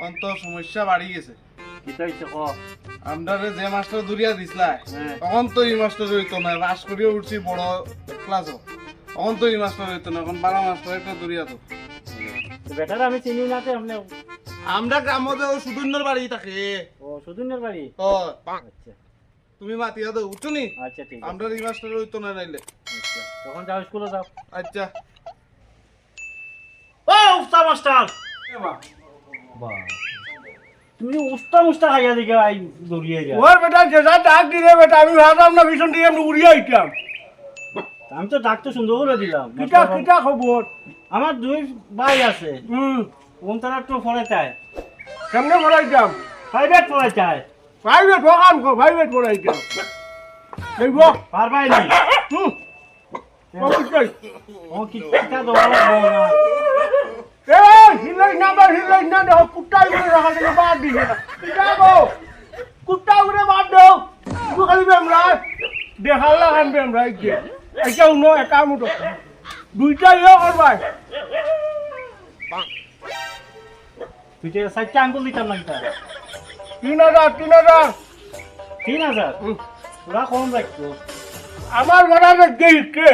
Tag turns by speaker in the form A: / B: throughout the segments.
A: অন্ত সমস্যা বাড়ি গেছে।
B: কিতা হইছে ক?
A: আমরা যে মাস্টার দূরিয়া দিছিলা
B: হ্যাঁ।
A: তখন তো এই মাস্টার হইতো না পাস করিয়ে উঠছি বড় ক্লাসও তখন তো এই মাস্টার হইতো না এখন বারা মাস্টার একটা দূরিয়া তো
B: বেটার আমি চিনি না তো আপনি
A: আমরা গ্রামতে ও সুদুন্নর বাড়ি থাকে।
B: ও সুদিনের বাড়ি
A: ও
B: আচ্ছা।
A: তুমি মাতিয়া তো উঠছো নি?
B: আচ্ছা ঠিক
A: আমরা এই মাস্টার হইতো না নাইলে।
B: আচ্ছা তখন যাও স্কুলে যাও।
A: আচ্ছা।
B: ও উস্তা মাস্টার তুমি উস্তা মুস্তা খাইয়া দিকে আই দৌড়িয়ে যা
C: ওর বেটা যেটা ডাক দিলে বেটা আমি ভাবলাম না ভীষণ দিয়ে আমি উড়িয়ে আইতাম।
B: আমি তো ডাক তো সুন্দর করে দিলাম।
C: কিটা কিটা খবর?
B: আমার দুই ভাই আছে।
C: হুম।
B: কোন তারা তো পড়ে চায়।
C: কেমনে পড়াইতাম?
B: প্রাইভেট পড়ে চায়।
C: প্রাইভেট ভগান কো প্রাইভেট পড়াইতাম। দেখব
B: পারবাই নি
C: হুম। ও কিটাই
B: ও কিটা দৌড়াবো না।
C: হিলাই না বা হিলাই না দেখো কুত্তা উড়ে রাখা থেকে বাদ না কিটা গো কুত্তা উড়ে বাদ দাও তুই খালি বেমরা দেখাল লাগান বেমরা ইকে এটা উনো এটা মুটো দুইটা ইয়ে করবাই
B: তুই তো সাইডটা আঙ্গুল দিতাম না কিটা
C: তিন হাজার তিন হাজার
B: তিন হাজার। ওরা কম রাখতো
C: আমার ঘরে গেইকে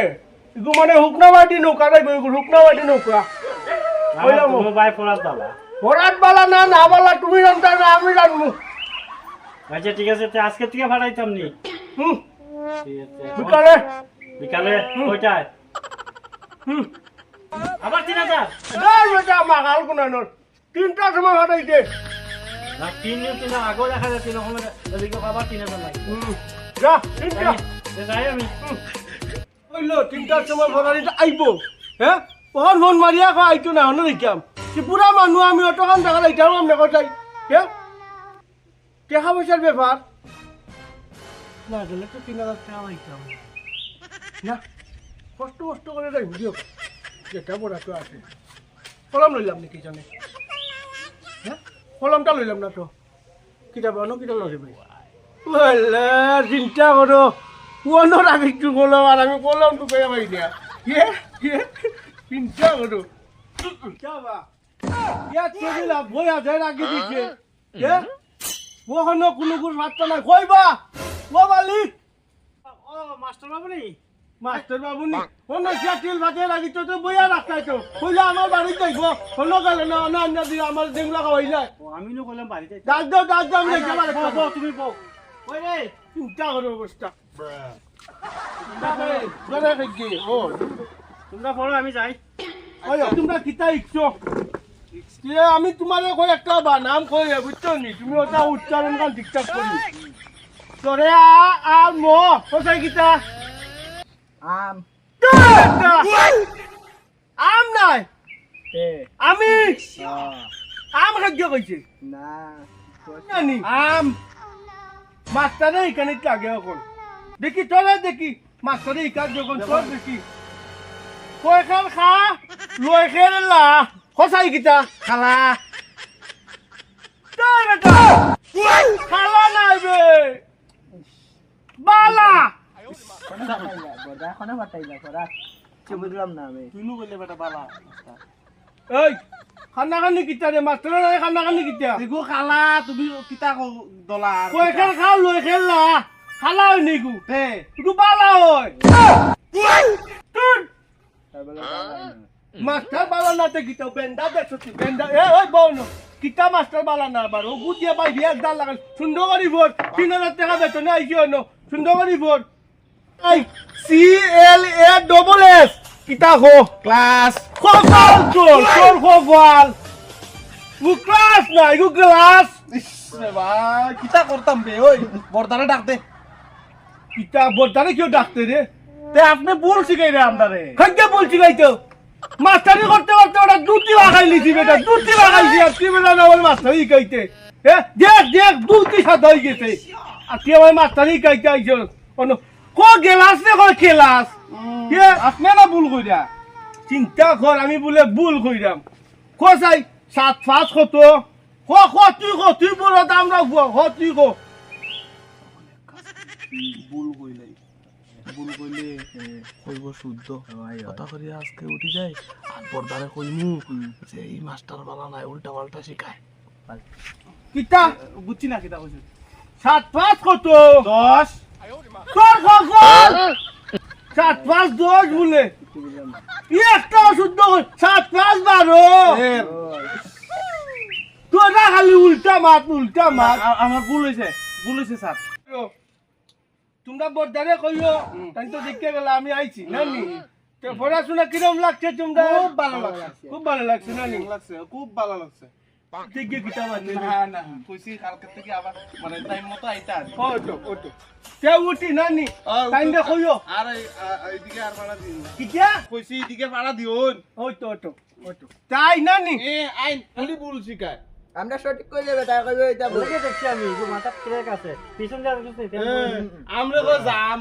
C: ইগু মানে হুকনাবাটি নৌকা গই হুকনাবাটি নৌকা
B: ভাই পড়ার দাবা
C: ভরাট বালা না না বালা তুমি জানতা না আমি জানব।
B: আচ্ছা ঠিক আছে তো আজকে থেকে ভাড়াইতাম নি।
C: হুম। বিকালে।
B: বিকালে? কয়টায়?
C: হুম।
B: আবার তিন হাজার?
C: বেটা মাগাল কোনা নর তিনটা সময় হাতাই দে
B: না তিন দিন তিন আগেও দেখা যাচ্ছে তিন রকমের এদিকে আবার তিন হাজার লাগে।
C: যা তিনটা।
B: যাই আমি।
C: কইলো তিনটার সময় ভরাটি আইবো। হ্যাঁ? ওহন ফোন মারিয়া খা আইতো না হন দেখাম ত্রিপুরা মানুষ আমি অতখান টাকা লাইতাম আমি কথাই হ্যাঁ টাকা পয়সার ব্যাপার না দিলে তো তিন হাজার টাকা না, কষ্ট কষ্ট করে যাই বুঝিও যেটা পড়াটো আছে। কলম লইলাম নাকি জানে কলমটা লইলাম না তো। কিতাব অন্য কিতাব বলে, চিন্তা করো কোনোর আমি কলম আর আমি কলম তো পেয়ে পাই দিয়া চিন্তা করো যাবা ইয়া চলিলা বই আছে রাখি দিছে। এ? ওখানে কোনো কোনো রাস্তা নাই। কইবা ও মালিক
B: ও মাস্টার বাবু নি
C: মাস্টার বাবু নি অন্য সিয়াটিল ভাতে লাগি তো তো বইয়া রাখতাই তো। কইলা আমার বাড়ি যাইব অন্য গেলে না অন্য অন্য দিয়ে আমার দেংলা খাওয়াই যায়
B: ও আমি নো কইলাম বাড়িতে
C: দাস দাও দাস দাও আমি
B: বউ, বউ, তুমি বউ ওই রে?
C: চিন্তা করো অবস্থা। ধরে রেখে ও।
B: তোমরা পড়ো আমি যাই।
C: ওই তোমরা কিতা ইচ্ছো? এ আমি তোমার কই একটা বানাম কই বুঝছ নি? তুমি ওটা উচ্চারণ কাল ঠিকঠাক করি। তোরে আ আ ম কোথায় কিতা
B: আম।
C: আম নাই?
B: এ।
C: আমি? আম খাদ্য কইছে?
B: না।
C: জানি আম। মাস্টারে এখানে লাগে এখন দেখি তোরে দেখি মাস্টারে এখান যখন তোর দেখি। কয় খান খা? লয় খেল লা কসাই কিতা? খালা। খালা নাই বে। বালা।
B: এখনও বাটাইলা পড়া বুঝলাম না আমি
A: তুইনু বললে বেটা বালা
C: এই খানা খানি কিতা রে? মাস্টারে নাই খানা খানি কিতা?
A: দেখো খালা তুমি কিতা ডলার
C: কয় খেল খাও লয় খেল। লা খালা হয় তুই বালা হয় মাস্টার বালা না তে গিতা বেন্দা দেখছ বেন্দা এ ওই বোন কিতা মাস্টার বালা না বার ও গুদিয়া বাই বিয়া দাল লাগাল সুন্দর করি ভোট তিন হাজার টাকা বেতনে আইছি অন্য সুন্দর করি ভোট এই C L A double S কিতা হো
A: ক্লাস
C: খোকাল চল চল খোকাল উ ক্লাস না ইউ ক্লাস
A: বা কিতা করতাম বে ওই বর্দারে ডাক দে
C: কিতা বর্দারে কেউ ডাকতে রে
A: তে আপনি ভুল শিখাই রে আমদারে
C: খাইতে বলছি গাইতো মাস্টারি করতে করতে ওটা দুটি লিছি বেটা দুটি তুই বেটা বলে মাস্টারি গাইতে এ, দেখ দেখ দুটি গেছে। আর আমার মাস্টারি গাইতে আইছ অন্য, কো গেলাস খেলাস? কে
A: না ভুল কইরা?
C: চিন্তা কর, আমি বলে ভুল কইরাম। কো চাই? সাত পাঁচ কত? ক ক, তুই ক, তুই বড় দাম রাখব ক, তুই ক।
A: ভুল কইলাই ভুল কইলে কইব শুদ্ধ। কথা করি আজকে উঠি যায় আর বর্দারে কইমু যে এই মাস্টার বালা নাই উল্টা পাল্টা শিখায়
C: কিতা?
A: বুঝছি না কিতা কইছিস
C: সাত পাঁচ কত?
A: দশ।
C: তোর কখন সাত পাঁচ দশ বলে। ই একটা শুদ্ধ সাত পাঁচ বারো। তোরা খালি উল্টা মাত উল্টা মাত।
A: আমার ভুল হয়েছে ভুল হয়েছে স্যার।
C: তোমরা বর্দারে কইও তাই তো দেখতে গেলে আমি আইছি নানি? তো পড়াশোনা কিরম লাগছে তোমরা?
A: খুব ভালো লাগছে।
C: খুব ভালো লাগছে নানি?
A: লাগছে খুব ভালো লাগছে।
C: ঠিক আছে কিতাব আছে
A: না না কইছি কালকে থেকে আবার মানে টাইম মতো আইতা আর
C: ওটো ওটো তে উঠি নানি? টাইম দে কইও।
A: আর এইদিকে আর ভাড়া দিন না
C: কিটা?
A: কইছি এইদিকে ভাড়া দিউন
C: ওটো ওটো ওটো তাই নানি?
A: এ আইন খালি ভুল শিখায়।
D: আমরা সঠিক করে যাবে তাই কইবে এটা
B: বুঝে দেখছি আমি যে মাথা ক্রেক আছে। পিছন আর কিছু নেই।
A: আমরা কো যাম?